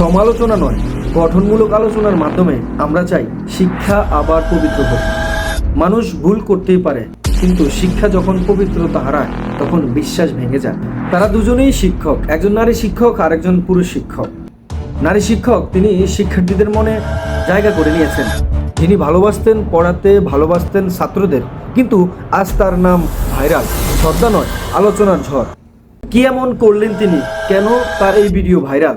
সমালোচনা নয়, গঠনমূলক আলোচনার মাধ্যমে আমরা চাই শিক্ষা আবার পবিত্র হোক। মানুষ ভুল করতেই পারে, কিন্তু শিক্ষা যখন পবিত্রতা হারায়, তখন বিশ্বাস ভেঙে যায়। তারা দুজনেই শিক্ষক, একজন নারী শিক্ষক আর একজন পুরুষ শিক্ষক। নারী শিক্ষক তিনি শিক্ষার্থীদের মনে জায়গা করে নিয়েছেন। তিনি ভালোবাসতেন, পড়াতে ভালোবাসতেন ছাত্রদের, কিন্তু আজ তার নাম ভাইরাল, শ্রদ্ধা নয়, আলোচনার ঝড়। কি এমন করলেন তিনি? কেন তার এই ভিডিও ভাইরাল?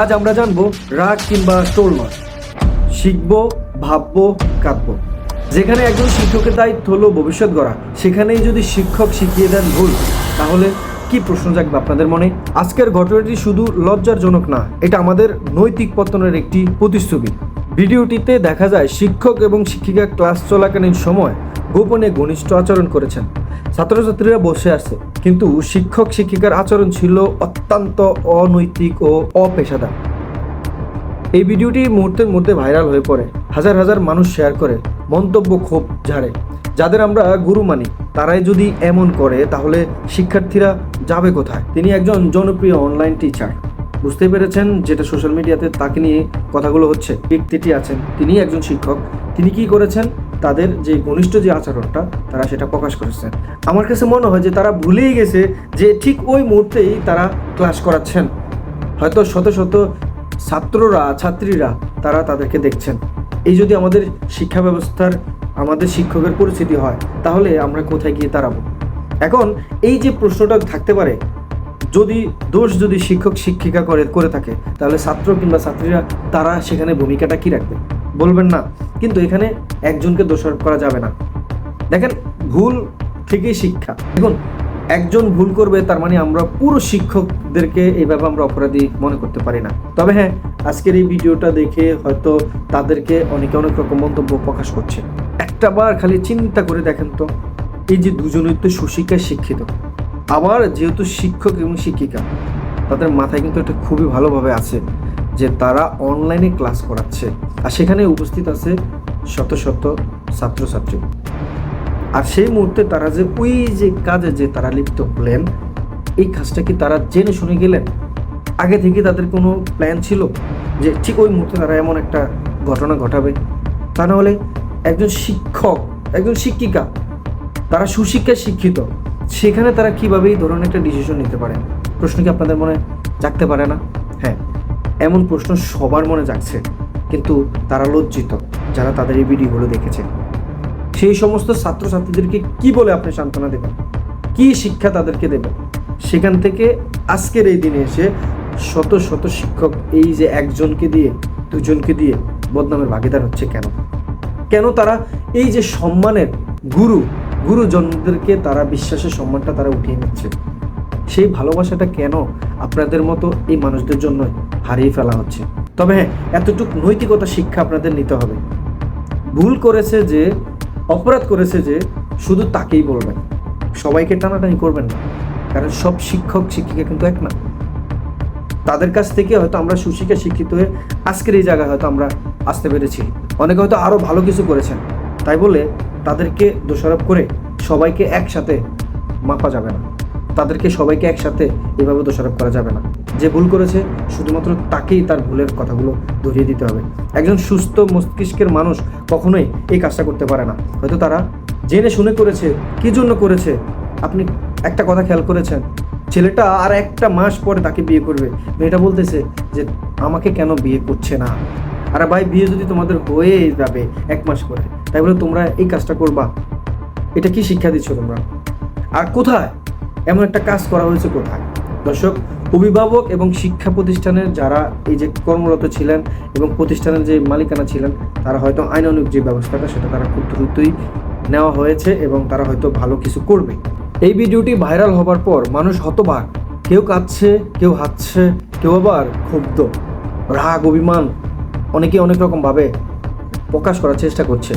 আজ আমরা জানব রাগ কিংবা টোল নয় শিখব, ভাববো, কাঁদবো। যেখানে একজন শিক্ষকের দায়িত্ব হলো ভবিষ্যৎ গড়া, সেখানেই যদি শিক্ষক শিখিয়ে দেন ভুল, তাহলে কি প্রশ্ন জাগবে আপনাদের মনে? আজকের ঘটনাটি শুধু লজ্জারজনক না, এটা আমাদের নৈতিক পতনের একটি প্রতিচ্ছবি ভিডিওটিতে দেখা যায়, শিক্ষক এবং শিক্ষিকা ক্লাস চলাকালীন সময় গোপনে ঘনিষ্ঠ আচরণ করেছেন। ছাত্রছাত্রীরা বসে আছে। কিন্তু শিক্ষক, শিক্ষিকার আচরণ ছিল অত্যন্ত অনৈতিক ও অপেশাদার। এই ভিডিওটি মুহূর্তের মধ্যে ভাইরাল হয়ে পড়ে। হাজার হাজার মানুষ শেয়ার করে, মন্তব্য ক্ষোভ ঝাড়ে। যাদের আমরা গুরু মানি, তারাই যদি এমন করে, তাহলে শিক্ষার্থীরা যাবে কোথায়? তিনি একজন জনপ্রিয় অনলাইন টিচার বুঝতে পেরেছেন যেটা সোশ্যাল মিডিয়াতে তাকে নিয়ে কথাগুলো হচ্ছে। ব্যক্তিটি আছেন তিনি একজন শিক্ষক। তিনি কি করেছেন? তাদের যে ঘনিষ্ঠ যে আচরণটা, তারা সেটা প্রকাশ করেছেন। আমার কাছে মনে হয় যে তারা ভুলেই গেছে যে ঠিক ওই মুহূর্তেই তারা ক্লাস করাচ্ছেন। হয়তো শত শত ছাত্ররা, ছাত্রীরা তারা তাদেরকে দেখছেন। এই যদি আমাদের শিক্ষা ব্যবস্থার, আমাদের শিক্ষকের পরিস্থিতি হয়, তাহলে আমরা কোথায় গিয়ে দাঁড়াবো? এখন এই যে প্রশ্নটা থাকতে পারে, যদি দোষ যদি শিক্ষক, শিক্ষিকা করে করে থাকে, তাহলে ছাত্র কিংবা ছাত্রীরা, তারা সেখানে ভূমিকাটা কি রাখবে? বলবেন না, কিন্তু এখানে একজনকে দোষারোপ করা যাবে না। দেখেন, ভুল থেকেই শিক্ষা। দেখুন, একজন ভুল করবে, তার মানে আমরা পুরো শিক্ষকদেরকে এইভাবে আমরা অপরাধী মনে করতে পারি না। তবে হ্যাঁ আজকের এই ভিডিওটা দেখে হয়তো তাদেরকে অনেকে অনেক রকম মন্তব্য প্রকাশ করছে। একটা বার খালি চিন্তা করে দেখেন তো, এই যে দুজনেই তো সুশিক্ষায় শিক্ষিত। আবার যেহেতু শিক্ষক এবং শিক্ষিকা, তাদের মাথায় কিন্তু এটা খুবই ভালোভাবে আছে। যে তারা অনলাইনে ক্লাস করাচ্ছে। আর সেখানে উপস্থিত আছে শত শত ছাত্রছাত্রী। আর সেই মুহূর্তে তারা যে ওই যে কাজে যে তারা লিপ্ত হলেন, এই কাজটা কি তারা জেনে শুনে গেলেন? আগে থেকে তাদের কোনো প্ল্যান ছিল যে ঠিক ওই মুহূর্তে তারা এমন একটা ঘটনা ঘটাবে? তা না হলে একজন শিক্ষক, একজন শিক্ষিকা, তারা সুশিক্ষায় শিক্ষিত, সেখানে তারা কীভাবে এই ধরনের একটা ডিসিশন নিতে পারে প্রশ্ন কি আপনাদের মনে জাগতে পারে না? হ্যাঁ। এমন প্রশ্ন সবার মনে জাগছে, কিন্তু তারা লজ্জিত যারা তাদের এই ভিডিওগুলো দেখেছে। সেই সমস্ত ছাত্রছাত্রীদেরকে কি বলে আপনি সান্ত্বনা দেবেন? কি শিক্ষা তাদেরকে দেবেন? সেখান থেকে আজকের এই দিনে এসে শত শত শিক্ষক এই যে একজনকে দিয়ে, দুজনকে দিয়ে বদনামের ভাগিদার হচ্ছে কেন? কেন তারা এই যে সম্মানের গুরু, গুরুজনদেরকে তারা বিশ্বাসের সম্মানটা তারা উঠিয়ে নিচ্ছে? সেই ভালোবাসাটা কেন আপনাদের মতো এই মানুষদের জন্য হারিয়ে ফেলা হচ্ছে? তবে হ্যাঁ এতটুক নৈতিকতা শিক্ষা আপনাদের নিতে হবে। ভুল করেছে যে, অপরাধ করেছে যে, শুধু তাকেই বলবেন। সবাইকে টানাটানি করবেন না, কারণ সব শিক্ষক, শিক্ষিকা কিন্তু এক না। তাদের কাছ থেকে হয়তো আমরা সুশিক্ষা শিক্ষিত হয়ে আজকের এই জায়গায় হয়তো আমরা আসতে পেরেছি। অনেকে হয়তো আরও ভালো কিছু করেছেন। তাই বলে তাদেরকে দোষারোপ করে সবাইকে একসাথে মাপা যাবে না। তাদেরকে সবাইকে একসাথে এভাবে দোষারোপ করা যাবে না। যে ভুল করেছে, শুধুমাত্র তাকেই তার ভুলের কথাগুলো ধরিয়ে দিতে হবে। একজন সুস্থ মস্তিষ্কের মানুষ কখনোই এই কাজটা করতে পারে না। হয়তো তারা জেনে শুনে করেছে, কি জন্য করেছে? আপনি একটা কথা খেয়াল করেছেন? ছেলেটা আর একটা মাস পরে তাকে বিয়ে করবে। মেয়েটা বলতেছে যে, আমাকে কেন বিয়ে করছে না? আরে ভাই, বিয়ে যদি তোমাদের হয়ে যাবে এক মাস পরে, তাই বলে তোমরা এই কাজটা করবা। এটা কি শিক্ষা দিচ্ছ তোমরা? আর কোথায়? এমন একটা কাজ করা হয়েছে কোথায়? দর্শক, অভিভাবক এবং শিক্ষা প্রতিষ্ঠানের যারা এই যে কর্মরত ছিলেন এবং প্রতিষ্ঠানের যে মালিকানা ছিলেন, তারা হয়তো আইনানুক যে ব্যবস্থাটা, সেটা তারা খুব দ্রুতই নেওয়া হয়েছে এবং তারা হয়তো ভালো কিছু করবে। এই ভিডিওটি ভাইরাল হবার পর মানুষ হতবাক। কেউ কাঁদছে, কেউ হাসছে কেউ আবার ক্ষুব্ধ। রাগ, অভিমান অনেকে অনেক রকমভাবে প্রকাশ করার চেষ্টা করছে।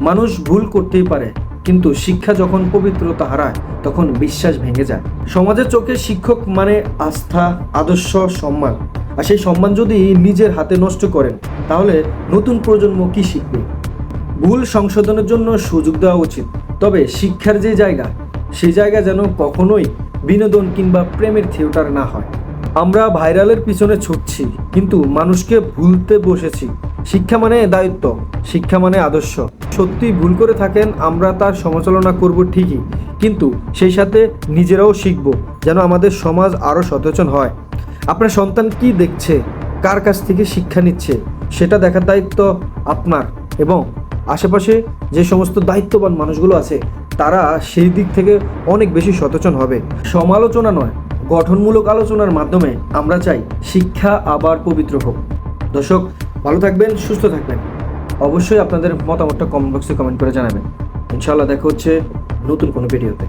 মানুষ ভুল করতেই পারে। কিন্তু শিক্ষা যখন পবিত্রতা হারায়, তখন বিশ্বাস ভেঙে যায়। সমাজের চোখে শিক্ষক মানে আস্থা, আদর্শ, সম্মান। আর সেই সম্মান যদি নিজের হাতে নষ্ট করেন, তাহলে নতুন প্রজন্ম কি শিখবে? ভুল সংশোধনের জন্য সুযোগ দেওয়া উচিত। তবে শিক্ষার যে জায়গা সেই জায়গা যেন কখনোই বিনোদন কিংবা প্রেমের থিয়েটার না হয়। আমরা ভাইরালের পিছনে ছুটছি, কিন্তু মানুষকে ভুলতে বসেছি। শিক্ষা মানে দায়িত্ব, শিক্ষা মানে আদর্শ। সত্যি ভুল করে থাকেন, আমরা তার সমালোচনা করব ঠিকই, কিন্তু সেই সাথে নিজেরাও শিখব যেন আমাদের সমাজ আরও সচেতন হয়। আপনার সন্তান কি দেখছে, কার কাছ থেকে শিক্ষা নিচ্ছে, সেটা দেখার দায়িত্ব আপনার এবং আশেপাশে যে সমস্ত দায়িত্ববান মানুষগুলো আছে, তারা সেই দিক থেকে অনেক বেশি সচেতন হবে। সমালোচনা নয়, গঠনমূলক আলোচনার মাধ্যমে আমরা চাই শিক্ষা আবার পবিত্র হোক। দর্শক ভালো থাকবেন, সুস্থ থাকবেন। অবশ্যই আপনাদের মতামতটা কমেন্ট বক্সে কমেন্ট করে জানাবেন। ইনশাআল্লাহ দেখা হচ্ছে নতুন কোনো ভিডিওতে।